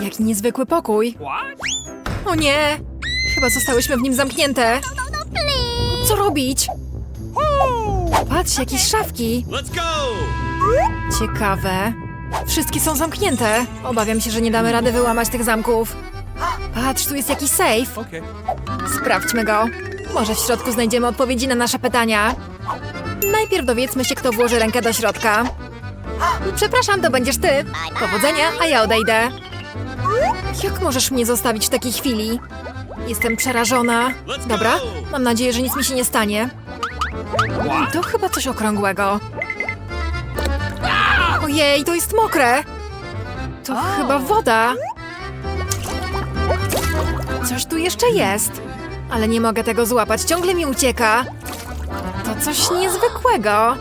Jaki niezwykły pokój. O nie! Chyba zostałyśmy w nim zamknięte. Co robić? Patrz, jakieś szafki. Ciekawe. Wszystkie są zamknięte. Obawiam się, że nie damy rady wyłamać tych zamków. Patrz, tu jest jakiś safe. Sprawdźmy go. Może w środku znajdziemy odpowiedzi na nasze pytania. Najpierw dowiedzmy się, kto włoży rękę do środka. Przepraszam, to będziesz ty. Powodzenia, a ja odejdę. Jak możesz mnie zostawić w takiej chwili? Jestem przerażona. Dobra, mam nadzieję, że nic mi się nie stanie. To chyba coś okrągłego. Ojej, to jest mokre. To chyba woda. Coś tu jeszcze jest. Ale nie mogę tego złapać, ciągle mi ucieka. To coś niezwykłego.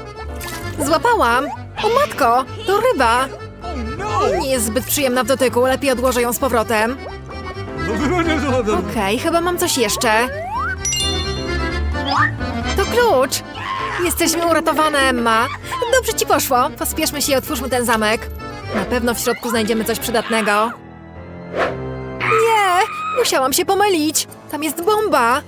Złapałam! O matko, to ryba! Nie jest zbyt przyjemna w dotyku, lepiej odłożę ją z powrotem. Okej, chyba mam coś jeszcze. To klucz! Jesteśmy uratowane, Emma. Dobrze ci poszło. Pospieszmy się i otwórzmy ten zamek. Na pewno w środku znajdziemy coś przydatnego. Nie! Musiałam się pomylić. Tam jest bomba.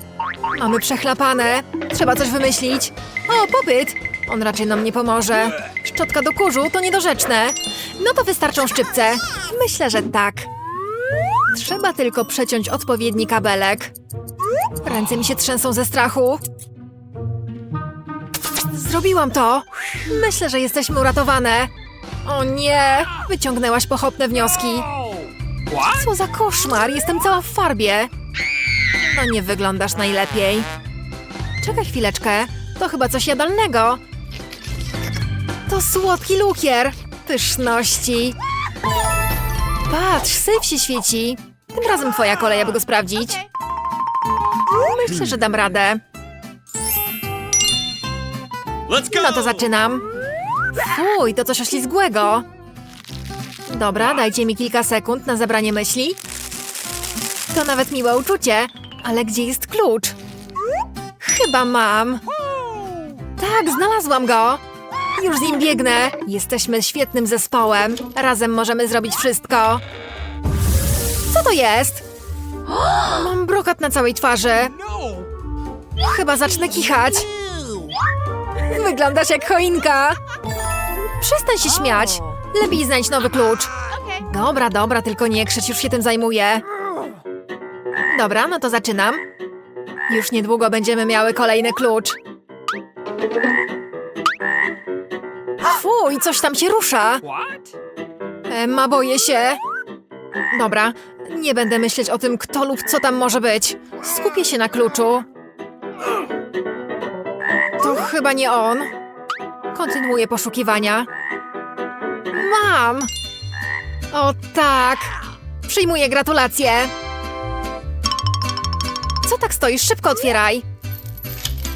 Mamy przechlapane. Trzeba coś wymyślić. O, popyt! On raczej nam nie pomoże. Szczotka do kurzu to niedorzeczne. No to wystarczą szczypce. Myślę, że tak. Trzeba tylko przeciąć odpowiedni kabelek. Ręce mi się trzęsą ze strachu. Zrobiłam to. Myślę, że jesteśmy uratowane. O nie! Wyciągnęłaś pochopne wnioski. Co za koszmar, jestem cała w farbie. No nie wyglądasz najlepiej. Czekaj chwileczkę, to chyba coś jadalnego. To słodki lukier. Pyszności. Patrz, syf się świeci. Tym razem twoja kolej, aby go sprawdzić. Myślę, że dam radę. No to zaczynam. Fuj, to coś oślizgłego. Dobra, dajcie mi kilka sekund na zebranie myśli. To nawet miłe uczucie, ale gdzie jest klucz? Chyba mam. Tak, znalazłam go. Już z nim biegnę. Jesteśmy świetnym zespołem. Razem możemy zrobić wszystko. Co to jest? Mam brokat na całej twarzy. Chyba zacznę kichać. Wyglądasz jak choinka. Przestań się śmiać. Lepiej znajdź nowy klucz. Dobra, dobra, tylko nie krzycz, już się tym zajmuję. Dobra, no to zaczynam. Już niedługo będziemy miały kolejny klucz. Fuj, coś tam się rusza. What? Emma, boję się. Dobra, nie będę myśleć o tym, kto lub co tam może być. Skupię się na kluczu. To chyba nie on. Kontynuuję poszukiwania. Mam! O tak! Przyjmuję gratulacje! Co tak stoisz? Szybko otwieraj!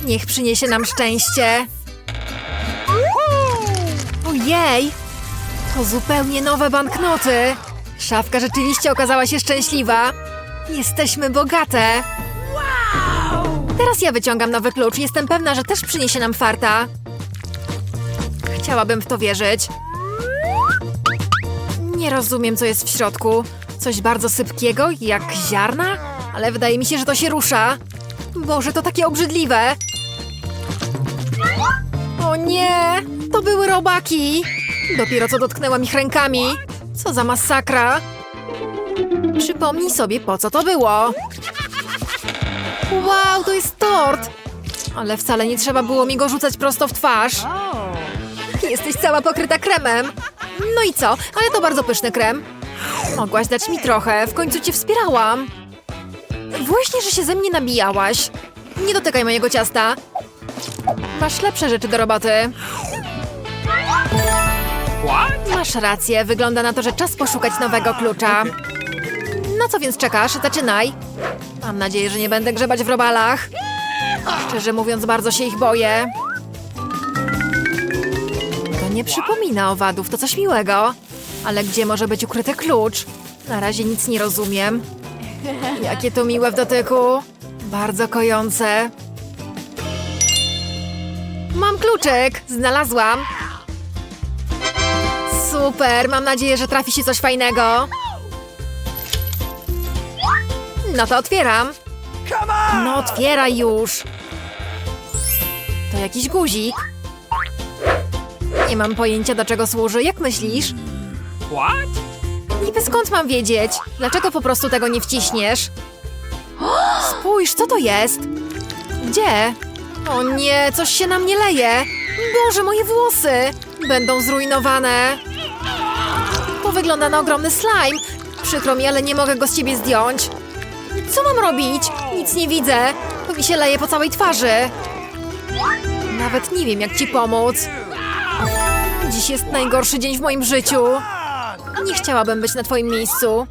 Niech przyniesie nam szczęście. Ojej! To zupełnie nowe banknoty. Szafka rzeczywiście okazała się szczęśliwa. Jesteśmy bogate. Teraz ja wyciągam nowy klucz. Jestem pewna, że też przyniesie nam farta. Chciałabym w to wierzyć. Nie rozumiem, co jest w środku. Coś bardzo sypkiego, jak ziarna? Ale wydaje mi się, że to się rusza. Boże, to takie obrzydliwe. O nie! To były robaki! Dopiero co dotknęłam ich rękami. Co za masakra! Przypomnij sobie, po co to było. Wow, to jest tort! Ale wcale nie trzeba było mi go rzucać prosto w twarz. Jesteś cała pokryta kremem. No i co? Ale to bardzo pyszny krem. Mogłaś dać mi trochę, w końcu cię wspierałam. Właśnie, że się ze mnie nabijałaś. Nie dotykaj mojego ciasta. Masz lepsze rzeczy do roboty. Masz rację, wygląda na to, że czas poszukać nowego klucza. No co więc czekasz? Zaczynaj. Mam nadzieję, że nie będę grzebać w robalach. Szczerze mówiąc, bardzo się ich boję. To nie przypomina owadów, to coś miłego. Ale gdzie może być ukryty klucz? Na razie nic nie rozumiem. Jakie to miłe w dotyku. Bardzo kojące. Mam kluczyk! Znalazłam! Super, mam nadzieję, że trafi się coś fajnego. No to otwieram. No otwieraj już. To jakiś guzik. Nie mam pojęcia do czego służy. Jak myślisz? What? Niby skąd mam wiedzieć? Dlaczego po prostu tego nie wciśniesz? Spójrz, co to jest? Gdzie? O nie, coś się na mnie leje. Boże, moje włosy! Będą zrujnowane. Wygląda na ogromny slime. Przykro mi, ale nie mogę go z ciebie zdjąć. Co mam robić? Nic nie widzę. To mi się leje po całej twarzy. Nawet nie wiem, jak ci pomóc. Dziś jest najgorszy dzień w moim życiu. Nie chciałabym być na twoim miejscu.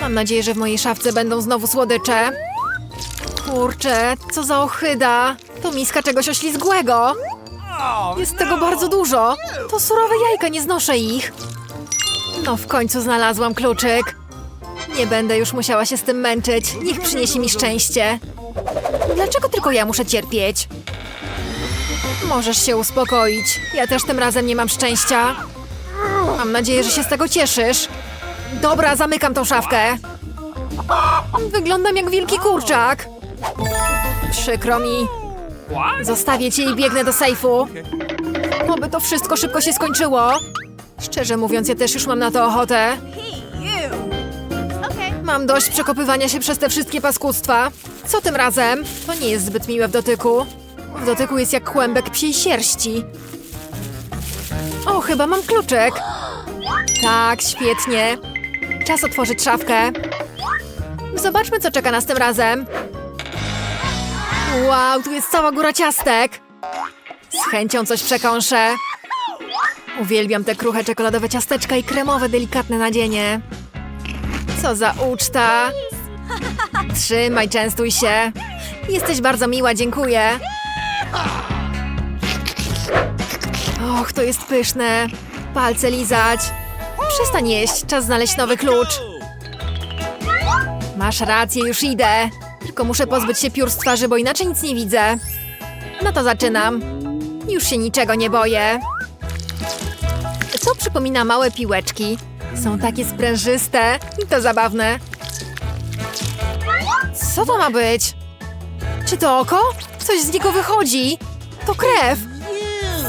Mam nadzieję, że w mojej szafce będą znowu słodycze. Kurczę, co za ochyda. To miska czegoś oślizgłego. Jest tego bardzo dużo. To surowe jajka, nie znoszę ich. No w końcu znalazłam kluczyk. Nie będę już musiała się z tym męczyć. Niech przyniesie mi szczęście. Dlaczego tylko ja muszę cierpieć? Możesz się uspokoić. Ja też tym razem nie mam szczęścia. Mam nadzieję, że się z tego cieszysz. Dobra, zamykam tą szafkę. Wyglądam jak wielki kurczak. Przykro mi. Zostawię cię i biegnę do sejfu. Oby to wszystko szybko się skończyło. Szczerze mówiąc, ja też już mam na to ochotę. Mam dość przekopywania się przez te wszystkie paskudztwa. Co tym razem? To nie jest zbyt miłe w dotyku. W dotyku jest jak kłębek psiej sierści. O, chyba mam kluczyk. Tak, świetnie. Czas otworzyć szafkę. Zobaczmy, co czeka nas tym razem. Wow, tu jest cała góra ciastek. Z chęcią coś przekąszę. Uwielbiam te kruche czekoladowe ciasteczka i kremowe, delikatne nadzienie. Co za uczta. Trzymaj, częstuj się. Jesteś bardzo miła, dziękuję. Och, to jest pyszne. Palce lizać. Przestań jeść, czas znaleźć nowy klucz. Masz rację, już idę. Tylko muszę pozbyć się piór z twarzy, bo inaczej nic nie widzę. No to zaczynam. Już się niczego nie boję. Przypomina małe piłeczki. Są takie sprężyste i to zabawne. Co to ma być? Czy to oko? Coś z niego wychodzi. To krew.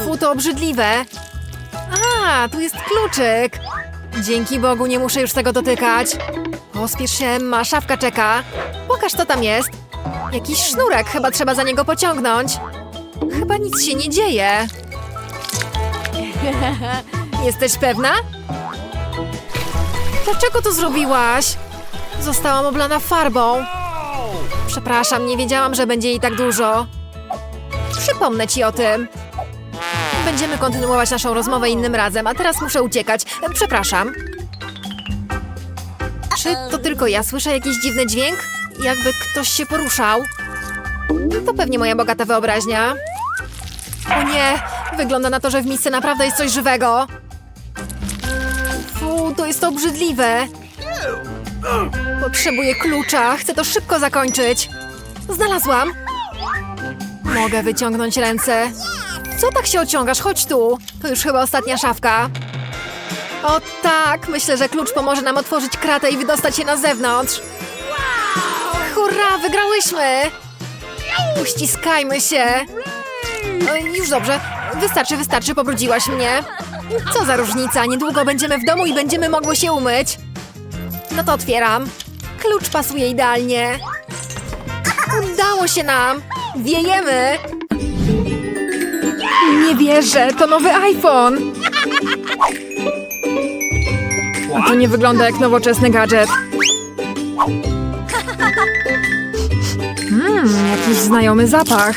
Fu, to obrzydliwe. A, tu jest kluczyk. Dzięki Bogu nie muszę już tego dotykać. Pospiesz się, ma szafka czeka. Pokaż, co tam jest. Jakiś sznurek, chyba trzeba za niego pociągnąć. Chyba nic się nie dzieje. Jesteś pewna? Dlaczego to zrobiłaś? Zostałam oblana farbą. Przepraszam, nie wiedziałam, że będzie jej tak dużo. Przypomnę ci o tym. Będziemy kontynuować naszą rozmowę innym razem, a teraz muszę uciekać. Przepraszam. Czy to tylko ja słyszę jakiś dziwny dźwięk? Jakby ktoś się poruszał. To pewnie moja bogata wyobraźnia. O nie! Wygląda na to, że w misce naprawdę jest coś żywego. To jest obrzydliwe. Potrzebuję klucza. Chcę to szybko zakończyć. Znalazłam. Mogę wyciągnąć ręce. Co tak się ociągasz? Chodź tu. To już chyba ostatnia szafka. O tak, myślę, że klucz pomoże nam otworzyć kratę i wydostać się na zewnątrz. Hurra, wygrałyśmy! Uściskajmy się. Już dobrze. Wystarczy, wystarczy, pobrudziłaś mnie. Co za różnica, niedługo będziemy w domu i będziemy mogły się umyć. No to otwieram. Klucz pasuje idealnie. Udało się nam! Wiejemy! Nie wierzę, to nowy iPhone! A to nie wygląda jak nowoczesny gadżet. Mmm, jakiś znajomy zapach.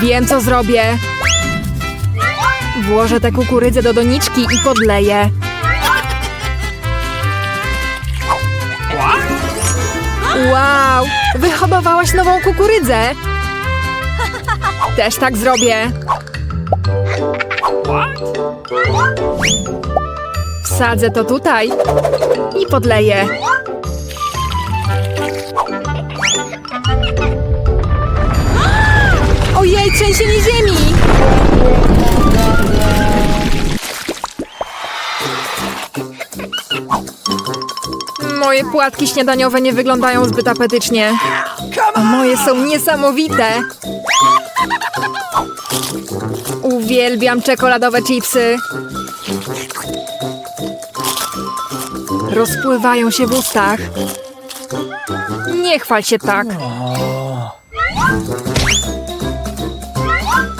Wiem, co zrobię. Włożę tę kukurydzę do doniczki i podleję. Wow! Wyhodowałaś nową kukurydzę! Też tak zrobię. Wsadzę to tutaj i podleję. Trzęsienie ziemi! Moje płatki śniadaniowe nie wyglądają zbyt apetycznie. A moje są niesamowite. Uwielbiam czekoladowe chipsy. Rozpływają się w ustach. Nie chwal się tak.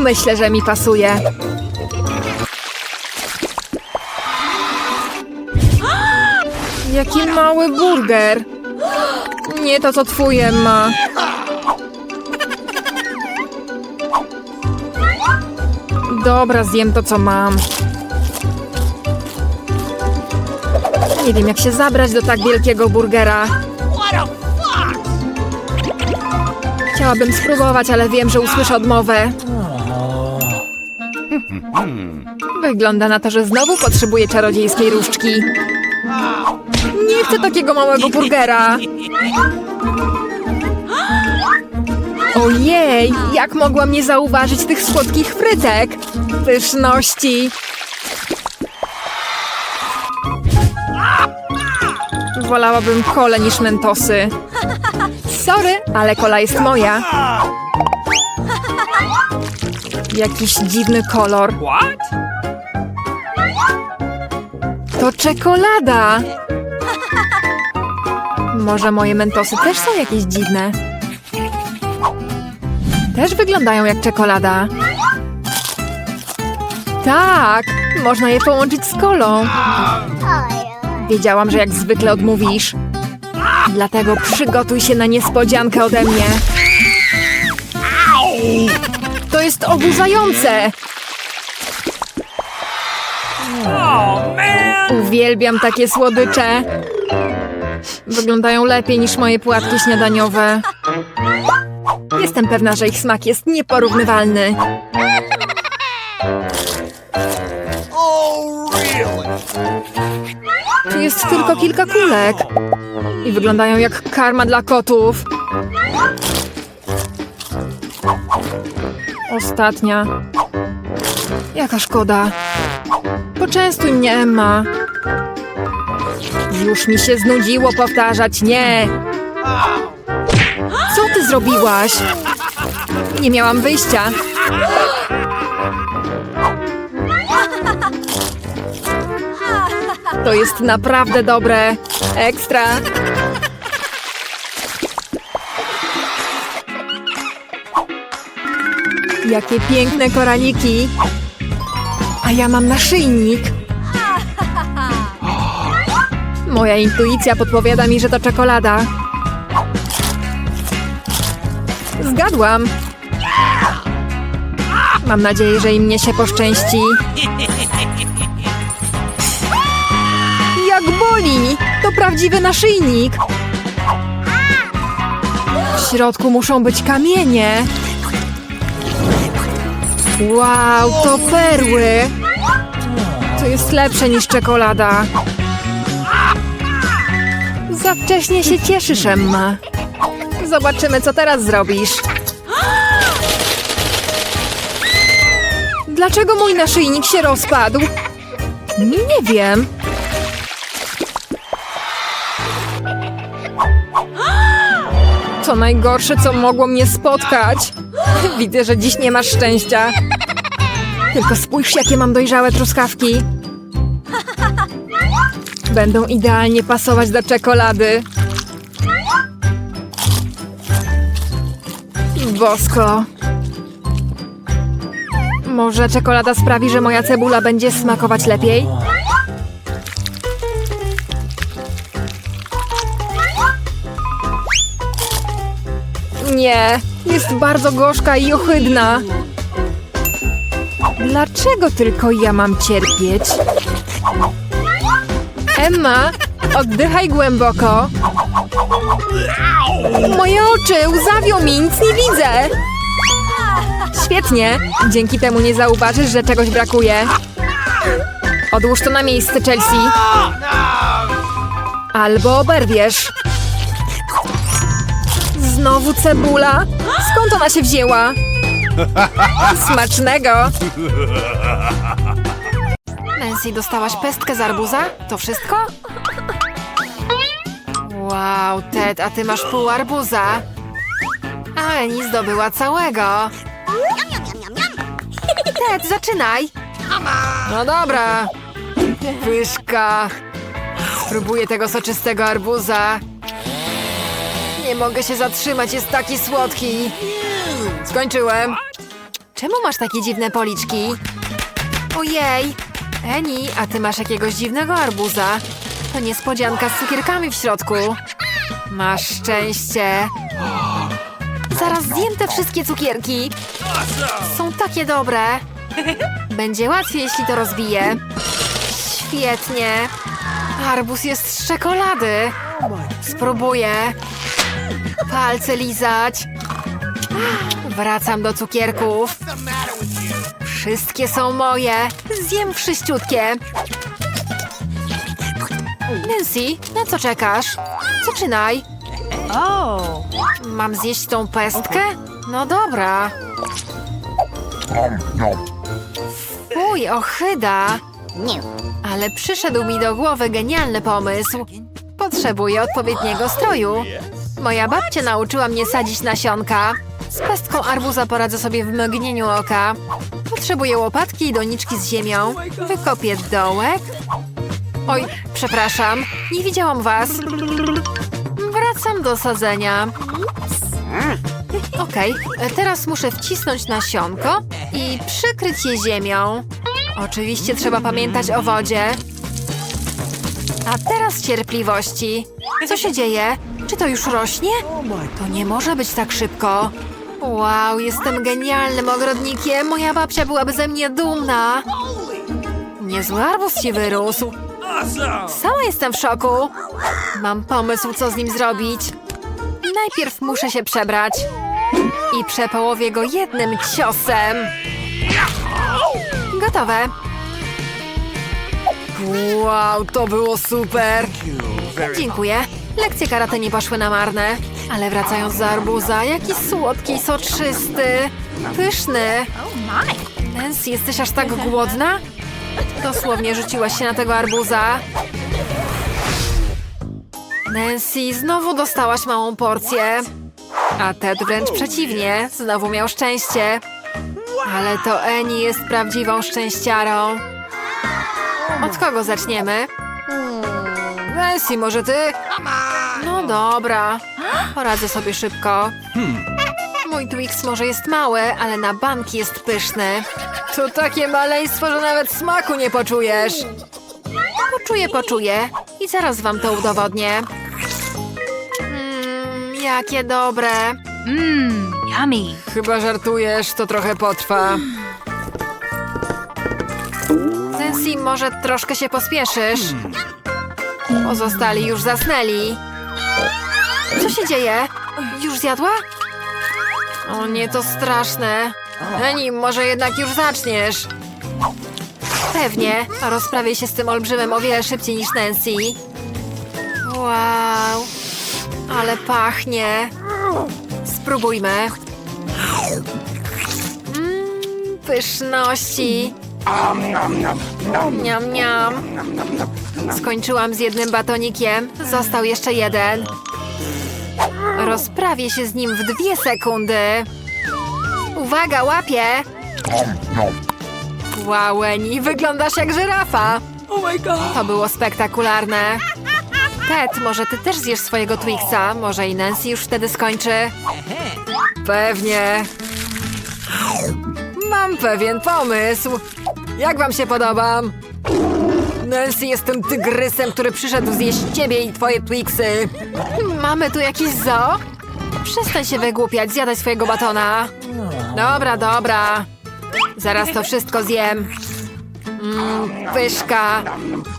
Myślę, że mi pasuje. Jaki mały burger. Nie to, co twój, ma. Dobra, zjem to, co mam. Nie wiem, jak się zabrać do tak wielkiego burgera. Chciałabym spróbować, ale wiem, że usłyszę odmowę. Wygląda na to, że znowu potrzebuję czarodziejskiej różdżki. Nie chcę takiego małego burgera. Ojej, jak mogłam nie zauważyć tych słodkich frytek? Pyszności. Wolałabym kole niż mentosy. Sorry, ale kola jest moja. Jakiś dziwny kolor. What? To czekolada! Może moje mentosy też są jakieś dziwne? Też wyglądają jak czekolada. Tak, można je połączyć z kolą. Wiedziałam, że jak zwykle odmówisz. Dlatego przygotuj się na niespodziankę ode mnie. Jest oburzające! Uwielbiam takie słodycze. Wyglądają lepiej niż moje płatki śniadaniowe. Jestem pewna, że ich smak jest nieporównywalny. Tu jest tylko kilka kulek. I wyglądają jak karma dla kotów. Ostatnia. Jaka szkoda. Poczęstuj mnie, Emma. Już mi się znudziło powtarzać nie. Co ty zrobiłaś? Nie miałam wyjścia. To jest naprawdę dobre. Ekstra. Jakie piękne koraliki. A ja mam naszyjnik. Moja intuicja podpowiada mi, że to czekolada. Zgadłam. Mam nadzieję, że i mnie się poszczęści. Jak boli! To prawdziwy naszyjnik. W środku muszą być kamienie. Wow, to perły! To jest lepsze niż czekolada. Za wcześnie się cieszysz, Emma. Zobaczymy, co teraz zrobisz. Dlaczego mój naszyjnik się rozpadł? Nie wiem. To najgorsze, co mogło mnie spotkać. Widzę, że dziś nie masz szczęścia. Tylko spójrz, jakie mam dojrzałe truskawki. Będą idealnie pasować do czekolady. Bosko. Może czekolada sprawi, że moja cebula będzie smakować lepiej? Nie, jest bardzo gorzka i ohydna. Dlaczego tylko ja mam cierpieć? Emma, oddychaj głęboko. Moje oczy łzawią mi, nic nie widzę. Świetnie, dzięki temu nie zauważysz, że czegoś brakuje. Odłóż to na miejsce, Chelsea. Albo oberwiesz. Znowu cebula? Skąd ona się wzięła? Smacznego! Nancy, dostałaś pestkę z arbuza? To wszystko? Wow, Ted, a ty masz pół arbuza. A Eni zdobyła całego. Ted, zaczynaj. No dobra. Pyszka. Spróbuję tego soczystego arbuza. Nie mogę się zatrzymać, jest taki słodki. Skończyłem. Czemu masz takie dziwne policzki? Ojej! Eni, a ty masz jakiegoś dziwnego arbuza. To niespodzianka z cukierkami w środku. Masz szczęście. Zaraz zjem te wszystkie cukierki. Są takie dobre. Będzie łatwiej, jeśli to rozbiję. Świetnie. Arbuz jest z czekolady. Spróbuję. Palce lizać. Wracam do cukierków. Wszystkie są moje. Zjem wszyściutkie. Nancy, na co czekasz? Zaczynaj. Mam zjeść tą pestkę? No dobra. Fuj, ochyda. Ale przyszedł mi do głowy genialny pomysł. Potrzebuję odpowiedniego stroju. Moja babcia nauczyła mnie sadzić nasionka. Z pestką arbuza poradzę sobie w mgnieniu oka. Potrzebuję łopatki i doniczki z ziemią. Wykopię dołek. Oj, przepraszam, nie widziałam was. Wracam do sadzenia. Okej, teraz muszę wcisnąć nasionko i przykryć je ziemią. Oczywiście trzeba pamiętać o wodzie. A teraz cierpliwości. Co się dzieje? Czy to już rośnie? To nie może być tak szybko. Wow, jestem genialnym ogrodnikiem. Moja babcia byłaby ze mnie dumna. Niezły arbuz ci wyrósł. Sama jestem w szoku. Mam pomysł, co z nim zrobić. Najpierw muszę się przebrać. I przepołowię go jednym ciosem. Gotowe. Wow, to było super. Dziękuję. Lekcje karate nie poszły na marne. Ale wracając do arbuza, jaki słodki i soczysty. Pyszny. Nancy, jesteś aż tak głodna? Dosłownie rzuciłaś się na tego arbuza. Nancy, znowu dostałaś małą porcję. A Ted wręcz przeciwnie, znowu miał szczęście. Ale to Eni jest prawdziwą szczęściarą. Od kogo zaczniemy? Nancy, może ty? No dobra, poradzę sobie szybko. Mój Twix może jest mały, ale na banki jest pyszny. To takie maleństwo, że nawet smaku nie poczujesz. Poczuję, poczuję i zaraz wam to udowodnię. Mmm, jakie dobre. Mmm, yummy. Chyba żartujesz, to trochę potrwa. Nancy, może troszkę się pospieszysz? Pozostali już zasnęli. Co się dzieje? Już zjadła? O nie, to straszne. Eni, może jednak już zaczniesz. Pewnie. Rozprawię się z tym olbrzymem o wiele szybciej niż Nancy. Wow. Ale pachnie. Spróbujmy. Mmm, pyszności. Niam, niam. Skończyłam z jednym batonikiem. Został jeszcze jeden. Rozprawię się z nim w dwie sekundy. Uwaga, łapię! Wow, Eni, wyglądasz jak żyrafa. Oh my god. To było spektakularne. Ted, może ty też zjesz swojego Twixa? Może i Nancy już wtedy skończy? Pewnie. Mam pewien pomysł. Jak wam się podobam? Nancy jest tym tygrysem, który przyszedł zjeść ciebie i twoje Twixy. Mamy tu jakiś zoo? Przestań się wygłupiać, zjadaj swojego batona. Dobra, dobra. Zaraz to wszystko zjem. Mmm, pyszka.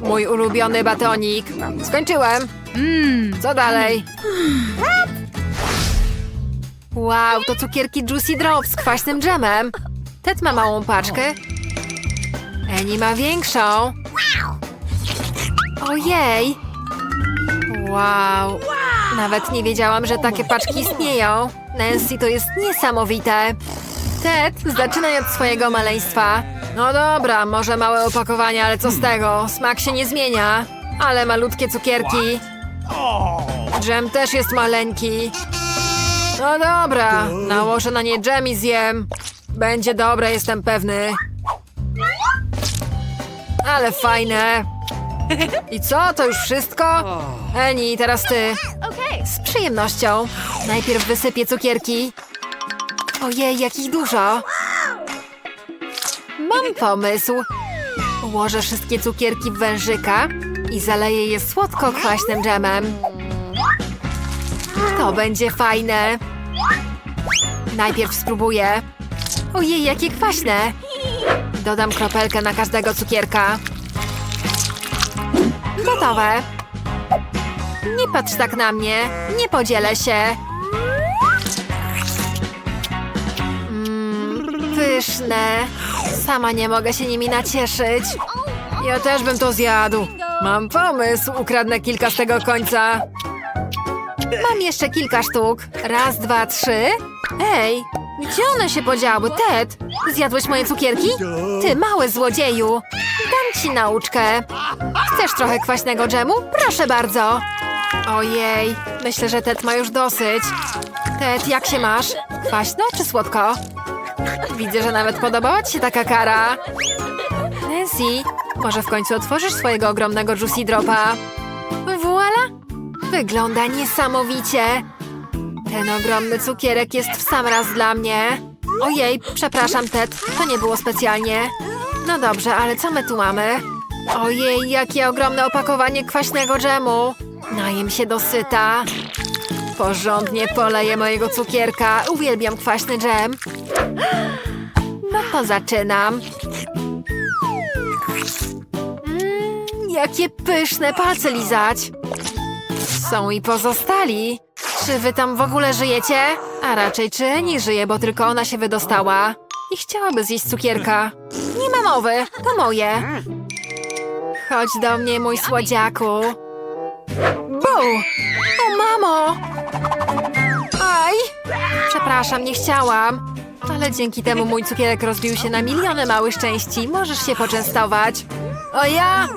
Mój ulubiony batonik. Skończyłem. Mmm, Co dalej? Wow, to cukierki Juicy Drop z kwaśnym dżemem. Ted ma małą paczkę. Eni ma większą. Ojej. Wow. Nawet nie wiedziałam, że takie paczki istnieją. Nancy, to jest niesamowite. Ted, zaczynaj od swojego maleństwa. No dobra, może małe opakowanie, ale co z tego? Smak się nie zmienia. Ale malutkie cukierki. Dżem też jest maleńki. No dobra, nałożę na nie dżem i zjem. Będzie dobre, jestem pewny. Ale fajne. I co, to już wszystko? Eni, teraz ty. Z przyjemnością. Najpierw wysypię cukierki. Ojej, jakich dużo. Mam pomysł. Ułożę wszystkie cukierki w wężyka i zaleję je słodko-kwaśnym dżemem. To będzie fajne. Najpierw spróbuję. Ojej, jakie kwaśne. Dodam kropelkę na każdego cukierka. Gotowe. Nie patrz tak na mnie. Nie podzielę się. Mmm, pyszne. Sama nie mogę się nimi nacieszyć. Ja też bym to zjadł. Mam pomysł. Ukradnę kilka z tego końca. Mam jeszcze kilka sztuk. Raz, dwa, trzy. Ej, gdzie one się podziały? Ted, zjadłeś moje cukierki? Ty, mały złodzieju. Dam ci nauczkę. Chcesz trochę kwaśnego dżemu? Proszę bardzo. Ojej, myślę, że Ted ma już dosyć. Ted, jak się masz? Kwaśno czy słodko? Widzę, że nawet podobała ci się taka kara. Nancy, może w końcu otworzysz swojego ogromnego Juicy Dropa? Voila! Wygląda niesamowicie. Ten ogromny cukierek jest w sam raz dla mnie. Ojej, przepraszam, Ted, to nie było specjalnie. No dobrze, ale co my tu mamy? Ojej, jakie ogromne opakowanie kwaśnego dżemu. Najem się dosyta. Porządnie poleję mojego cukierka. Uwielbiam kwaśny dżem. No to zaczynam. Mmm, jakie pyszne palce lizać. Są i pozostali. Czy wy tam w ogóle żyjecie? A raczej czy Eni żyje, bo tylko ona się wydostała. I chciałaby zjeść cukierka. Nie ma mowy, to moje. Chodź do mnie, mój słodziaku. Bu! O, mamo! Aj! Przepraszam, nie chciałam. Ale dzięki temu mój cukierek rozbił się na miliony małych części. Możesz się poczęstować. O ja?